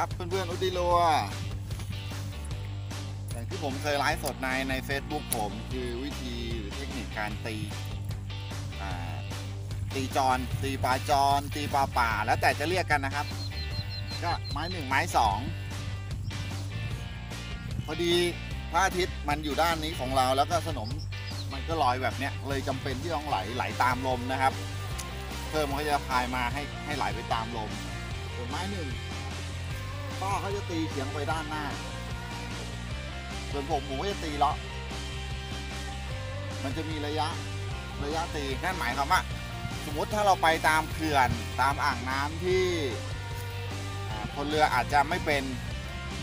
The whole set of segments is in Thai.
ครับเพื่อนๆอุดิโลอย่างที่ผมเคยไลฟ์สดในใน Facebook ผมคือวิธีหรือเทคนิคการตีตีจอนตีปลาจอนตีปลาป่า แล้วแต่จะเรียกกันนะครับ ก็ไม้หนึ่งไม้สองพอดีพระอาทิตย์มันอยู่ด้านนี้ของเราแล้วก็สนมมันก็ลอยแบบเนี้ยเลยจำเป็นที่ต้องไหลไหลตามลมนะครับเพิ่มมันก็จะพายมาให้ให้ไหลไปตามลมส่วนไม้หนึ่ง ก็เขาจะตีเฉียงไปด้านหน้า ส่วนผมผมก็จะตีเลาะ มันจะมีระยะระยะตีนั่นหมายความว่าสมมติถ้าเราไปตามเขื่อนตามอ่างน้ำที่คนเรืออาจจะไม่เป็น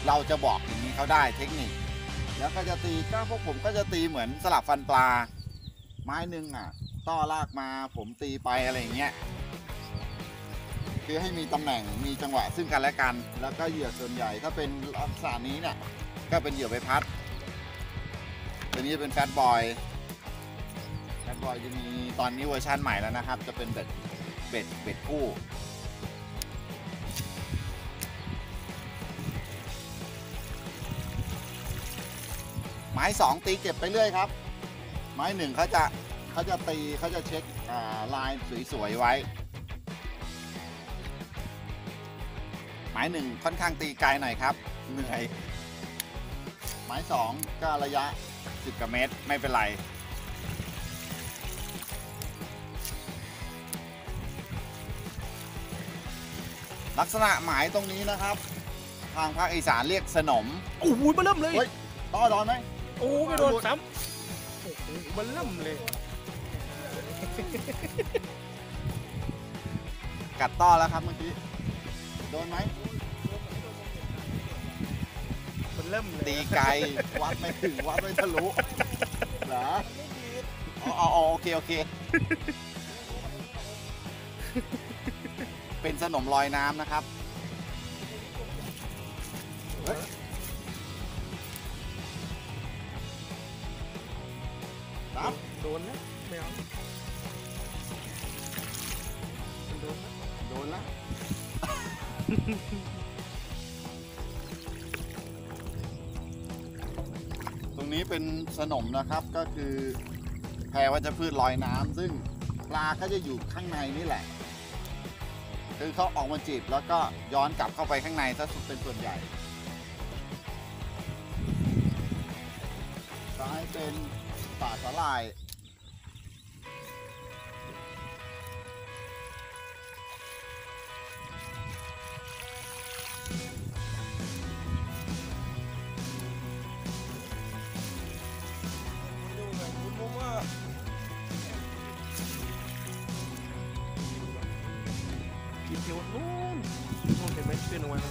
เราจะบอกอย่างนี้เขาได้เทคนิค แล้วก็จะตีก็พวกผมก็จะตีเหมือนสลับฟันปลา ไม้หนึ่งอะ ต้อลากมาผมตีไปอะไรอย่างเงี้ย คือให้มีตำแหน่งมีจังหวะซึ่งกันและกัน แล้วก็เหยื่อส่วนใหญ่ถ้าเป็นลักษณะนี้เนี่ยก็เป็นเหยื่อใบพัดตัวนี้เป็นแฟตบอยแฟตบอยจะมีตอนนี้เวอร์ชันใหม่แล้วนะครับ จะเป็นเบ็ดเบ็ดเบ็ดคู่ไม้สองตีเก็บไปเรื่อยครับ ไม้หนึ่งเขาจะเขาจะตีเขาจะเช็คลายสวยๆไว้ ไม้หนึ่งค่อนข้างตีไกลหน่อยครับ เหนื่อยไม้สองก็ระยะ 10กว่าเมตรไม่เป็นไรลักษณะหมายตรงนี้นะครับ ทางภาคอีสานเรียกสนม โอ้โหมาเริ่มเลยเฮ้ยต้อดอนไหมโอ้โหไม่โดนซ้ำโอ้โหมันเริ่มเลย กัดต้อแล้วครับเมื่อกี้ โดนไหม เริ่มเลยตีไกลวัดไม่ถึงวัดไม่ทะลุเหรออ๋ออ๋ออ๋อโอเคโอเค เป็นสนมลอยน้ำนะครับเฮ้ยครับโดนนะไม่เอามันโดนนะโดนแล้ว นี้เป็นสนมนะครับก็คือแพรวัชพืชลอยน้ำซึ่งปลาก็จะอยู่ข้างในนี่แหละ คือเขาออกมาจีบแล้วก็ย้อนกลับเข้าไปข้างในซะเป็นส่วนใหญ่ซ้ายเป็นป่าสาลาย ขึ้นออกมาแล้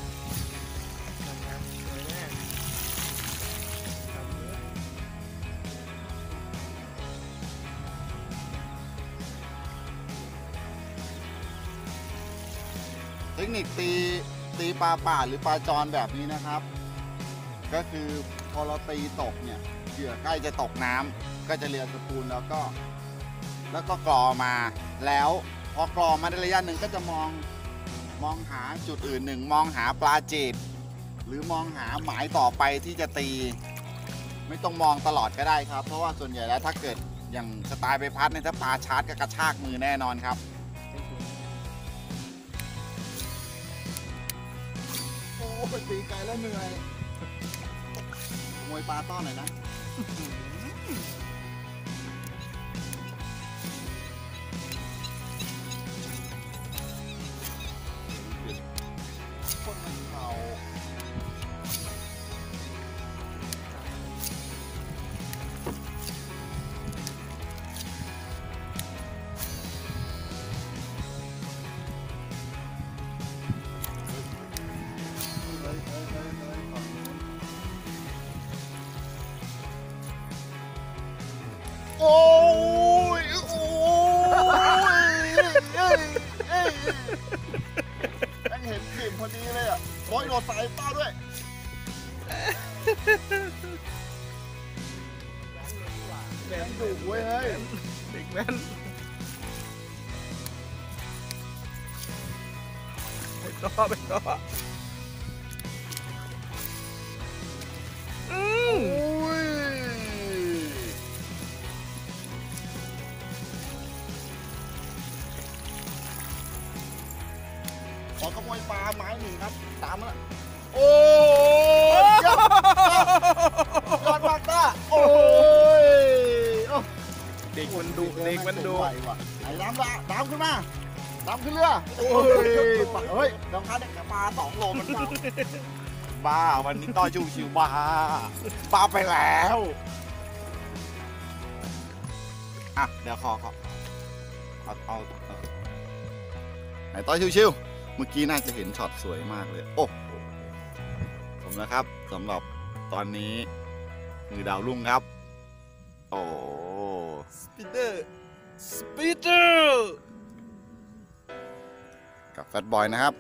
เทคนิคตีตีปลาป่าหรือปลาจรแบบนี้นะครับ ก็คือพอเราตีตกเนี่ยเหยื่อใกล้จะตกน้ำก็จะเรียนสปูนแล้วก็ แล้วก็กรอมาแล้วพอกรอมาได้ระยะหนึ่งก็จะมอง มองหาจุดอื่นหนึ่งมองหาปลาจีบหรือมองหาหมายต่อไปที่จะตี ไม่ต้องมองตลอดก็ได้ครับ เพราะว่าส่วนใหญ่แล้วถ้าเกิดอย่างสไตล์ไปพัดเนี่ยถ้าปลาชาร์จก็กระชากมือแน่นอนครับโอ้ไปตีไกลแล้วเหนื่อยขโมยปลาต้อนหน่อยนะ แม่งเห็นกลิ่นพอดีเลยอะโอ้ยโดดสายป้าด้วย แบแหลบมดุเว้ยเฮ้ย เด็กแว้นไปต่อไปต่อ ไม้หนึ่งครับ ตามมาโอ้ยยอดยอดมากต้าโอ้ยโอ้เด็กมันดุเด็กมันดุไหวว่ะไอ้น้ำละน้ำขึ้นมาน้ำขึ้นเรือโอ้ยปลาเฮ้ยน้องค้าเด็กปลาสองโลมันบ้าบ้าวันนี้ต้อยชูชิวบ้าบ้าไปแล้วอะเดี๋ยวขอขอเอาเอาเอาไหนต้อยชิวๆ เมื่อกี้น่าจะเห็นช็อตสวยมากเลย โอ้โหผมนะครับสำหรับตอนนี้มือดาวรุ่งครับ โอ้สปีดเดอร์สปีดเดอร์กับแฟตบอยนะครับ